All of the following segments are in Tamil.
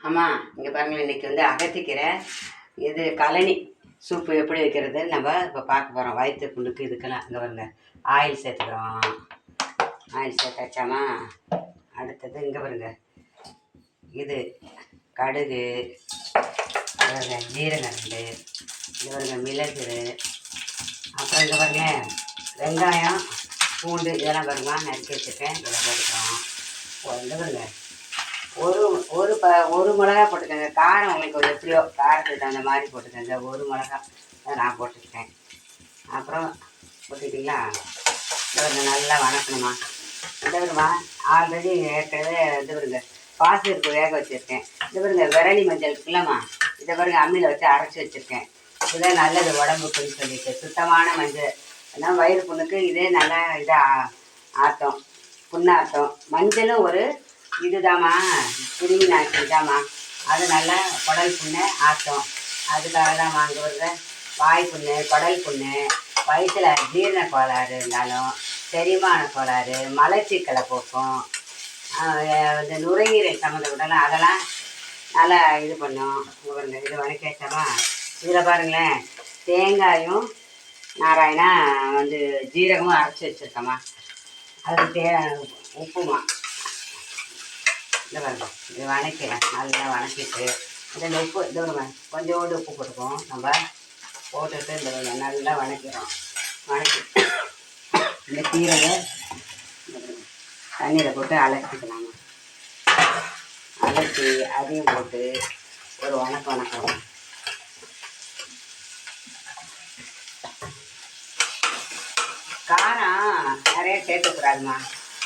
ஆமாம் இங்கே பாருங்களேன் இன்றைக்கி வந்து அகத்திக்கீரை இது கழனி சூப்பு எப்படி வைக்கிறது நம்ம இப்போ பார்க்க போகிறோம் வயிற்று புண்ணுக்கு இதுக்கெல்லாம் இங்கே வருங்க ஆயில் சேர்த்துக்கிறோம். ஆயில் சேர்த்தாச்சாமா அடுத்தது இங்கே வருங்க இது கடுகு வருங்க பாருங்க ஜீரகம் ரெண்டு இங்கே வருங்க மிளகு அப்புறம் இங்கே பாருங்க வெங்காயம் பூண்டு இதெல்லாம் வருமா நறுக்கி வச்சுருக்கேன். இதெல்லாம் போட்டுக்கிறோம். இங்கே வருங்க ஒரு ஒரு ப ஒரு மிளகா போட்டுக்கோங்க. காரம் உங்களுக்கு ஒரு எப்படியோ காரத்துக்கு தகுந்த மாதிரி போட்டுக்கோங்க. ஒரு மிளகா நான் போட்டுக்கிட்டேன். அப்புறம் போட்டுக்கிட்டீங்களா? இதை நல்லா வணக்கணுமா இதை விடுமா ஆல்ரெடி ஏற்கனவே இது வருங்க பாசிருக்கு வேக வச்சுருக்கேன். இது பாருங்க விரலி மஞ்சள் இருக்குல்லம்மா. இதை பாருங்க அம்மியில் வச்சு அரைச்சி வச்சுருக்கேன். இதுதான் நல்லது உடம்புக்குன்னு சொல்லிட்டு. சுத்தமான மஞ்சள். ஏன்னா வயிறு புண்ணுக்கு இதே நல்லா இதாக ஆட்டம் புண்ணாத்தம். மஞ்சளும் ஒரு இதுதாம்மா கிருமி நாசிதாம்மா அது நல்லா குடல் புண்ணு ஆட்டம் அதுக்காக தான் வாங்க வருது வாய் புண்ணு குடல் புண்ணு வயிற்றில் ஜீரண கோளாறு இருந்தாலும் செரிமான கோளாறு மலச்சிக்கலை போக்கும். இந்த நுரையீரல் சம்மந்தப்பட்டலாம் அதெல்லாம் நல்லா இது பண்ணும். இங்க இது வணக்கேச்சமா இதில் பாருங்களேன் தேங்காயும் நாராயணா வந்து ஜீரகமும் அரைச்சி வச்சுருக்கம்மா. அதுக்கு தே உப்புமா. இந்த பாருங்க. இது வணக்கிறேன். நல்லா வணக்கிட்டு இந்த உப்பு இது ஒரு கொஞ்சோண்டு உப்பு போட்டுக்குவோம். நம்ம போட்டுட்டு இந்த நல்லா வணக்கிறோம். வணக்கி இந்த கீரையை தண்ணியில் போட்டு அலசிக்கலாம் அலசி அதையும் போட்டு ஒரு வணக்கம் வணக்கம். காரம் நிறைய சேர்த்துக்கூடாதுமா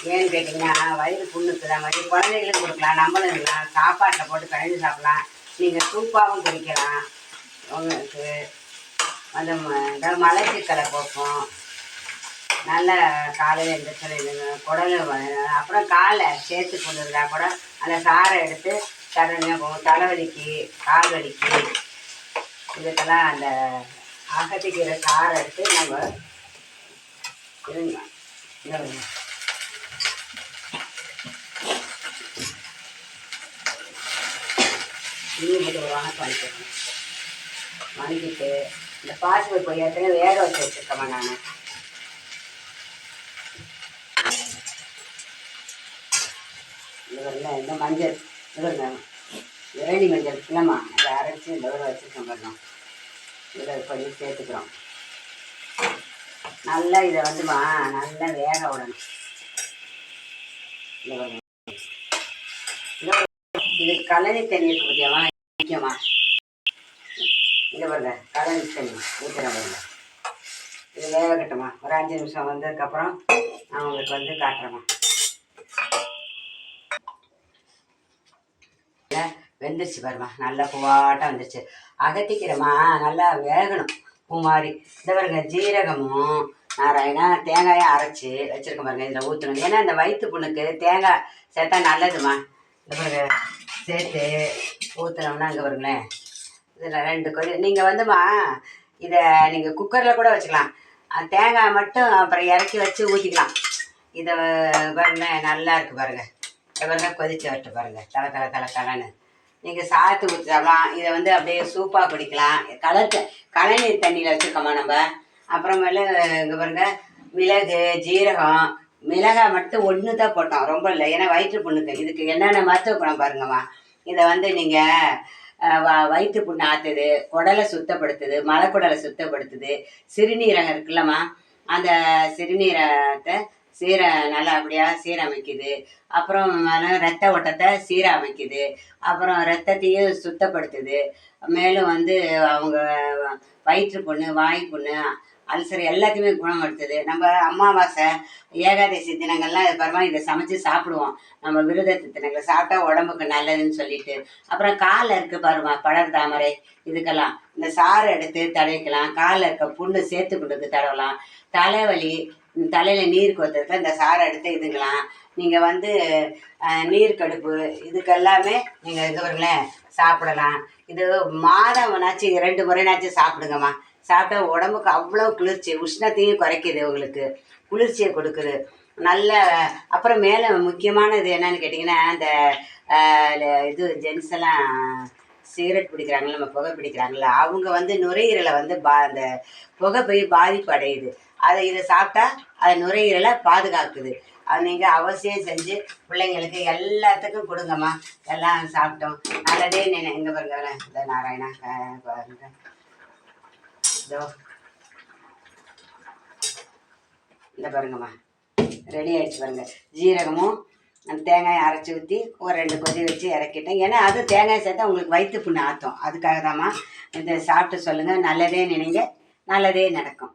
ஏன்னு கேட்டிங்கன்னா வயிறு புண்ணுக்குதான். மாதிரி கொடுக்கலாம். நம்மளும் இருக்கலாம். சாப்பாட்டில் போட்டு கழிஞ்சு சாப்பிடலாம். நீங்கள் சூப்பாகவும் குடிக்கலாம். உங்களுக்கு அந்த ம- இந்த மலைச்சிக்கலை போக்கும். நல்ல காலையில் எழுந்திரிச்சு குடல் வ- அப்புறம் காலை சேர்த்து கொண்டு இருந்தால் கூட அந்த சாரை எடுத்து தடவையாக போகும் தலைவலிக்கு கால் வலிக்கு இதுக்கெல்லாம் அந்த அகத்திக்கிற சாரை எடுத்து நம்ம இருங்க. இந்த பாருங்க. இன்னும் ஒரு வணக்கம் வணக்கிடணும் வணக்கிட்டு இந்த பாசிபர் போய் ஏற்கனவே வேக வச்சு வச்சுருக்கேன் நான். இது இந்த மஞ்சள் இது வருங்க இரணி மஞ்சள் இல்லைம்மா அதை அரைச்சி இந்த ஊரை வச்சுருக்கோம் பாருங்க. இதில் கொஞ்சம் சேர்த்துக்கிறோம். நல்லா இதை வந்துமா நல்லா வேக விடணும். இது கலனி தண்ணி இருக்கு பத்தியாமா முக்கியமா இங்கே பாருங்க கலனி தண்ணி ஊற்றுறேன் பாருங்க இது வேகட்டுமா ஒரு அஞ்சு நிமிஷம் வந்ததுக்கப்புறம் நான் உங்களுக்கு வந்து காட்டுறேம்மா. வெந்துருச்சு பாருமா நல்லா பூவாட்டம் வந்துருச்சு. அகத்திக்கிறமா நல்லா வேகணும். பூ மாதிரி இந்த பாருங்க ஜீரகமும் நாராயணா தேங்காயும் அரைச்சி வச்சிருக்க பாருங்க இதில் ஊற்றணும் ஏன்னா இந்த வயிற்று புண்ணுக்கு தேங்காய் சேர்த்தா நல்லதுமா பாருங்க சேர்த்து ஊற்றுனோம்னா அங்கே வருங்களேன் இதில் ரெண்டு கொதி நீங்கள் வந்துமா இதை நீங்கள் குக்கரில் கூட வச்சுக்கலாம். தேங்காய் மட்டும் அப்புறம் இறக்கி வச்சு ஊற்றிக்கலாம் இதை பாருங்களேன் நல்லா இருக்குது பாருங்கள் இதை கொதிச்சு வரட்டு பாருங்க. தலை தலை தலை தலைன்னு. நீங்கள் சாத்து ஊற்றி இதை வந்து அப்படியே சூப்பாக குடிக்கலாம். கலர் கழனி தண்ணியில் வச்சுருக்கோமா நம்ம? அப்புறமேல இங்கே பாருங்க மிளகு ஜீரகம் மிளகாய் மட்டும் ஒன்று தான் போட்டோம். ரொம்ப இல்லை. ஏன்னா வயிற்று புண்ணுக்கு. இதுக்கு என்னென்ன மருத்துவ குணம் பாருங்கம்மா. இதை வந்து நீங்கள் வயிற்று புண்ணு ஆற்றுது குடலை சுத்தப்படுத்துது மலைக்குடலை சுத்தப்படுத்துது சிறுநீரகம் இருக்குல்லம்மா. அந்த சிறுநீரகத்தை சீர நல்லபடியாக சீரமைக்குது. அப்புறம் ரத்த ஓட்டத்தை சீரமைக்குது. அப்புறம் ரத்தத்தையும் சுத்தப்படுத்துது. மேலும் வந்து அவங்க வயிற்று புண்ணு வாய் புண்ணு அல்சர் எல்லாத்தையுமே குணப்படுத்துது. நம்ம அமாவாசை ஏகாதசி தினங்கள்லாம் இது பரவாயில்ல இதை சமைச்சு சாப்பிடுவோம். நம்ம விரதத்து தினங்களை சாப்பிட்டா உடம்புக்கு நல்லதுன்னு சொல்லிட்டு. அப்புறம் காலில் இருக்கு பாருமா படர் தாமரை இதுக்கெல்லாம். இந்த சாறு எடுத்து தடவிக்கலாம். காலில் இருக்க புண்ணு சேர்த்து கொண்டு தடவலாம். தலைவலி தலையில் நீர் கொத்துறதுக்கு இந்த சாறு எடுத்து இதுங்களாம் நீங்கள் வந்து நீர் கடுப்பு இதுக்கெல்லாமே நீங்கள் இது வருங்களேன் சாப்பிடலாம். இது மாதம்னாச்சும் இரண்டு முறைனாச்சும் சாப்பிடுங்கம்மா. சாப்பிட்டா உடம்புக்கு அவ்வளோ குளிர்ச்சி. உஷ்ணத்தையும் குறைக்குது உங்களுக்கு குளிர்ச்சியை கொடுக்குது. நல்ல அப்புறம் மேலே முக்கியமானது என்னன்னு கேட்டிங்கன்னா அந்த இது ஜென்ஸ் எல்லாம் சிகரெட் பிடிக்கிறாங்கல்ல நம்ம புகை பிடிக்கிறாங்கல்ல அவங்க வந்து நுரையீரலை வந்து பா அந்த புகை போய் பாதிப்பு அடையுது. அதை இதை சாப்பிட்டா அது நுரையீரலை பாதுகாக்குது. அது நீங்கள் அவசியம் செஞ்சு பிள்ளைங்களுக்கு எல்லாத்துக்கும் கொடுங்கம்மா. எல்லாம் சாப்பிட்டோம். நல்லதே நினை எங்கே பாருங்க இந்த நாராயணா இதோ. இந்த பாருங்கம்மா. ரெடி ஆயிடுச்சு பாருங்க. ஜீரகமும் அந்த தேங்காயை அரைச்சி ஊற்றி ஒரு ரெண்டு கொதி வச்சு இறக்கிட்டேன். ஏன்னா அது தேங்காய் சேர்த்தா உங்களுக்கு வயிற்று புண்ணு ஆற்றும் அதுக்காக தாம்மா இதை சாப்பிட்டு சொல்லுங்கள் நல்லதே நினைங்க. நல்லதே நடக்கும்.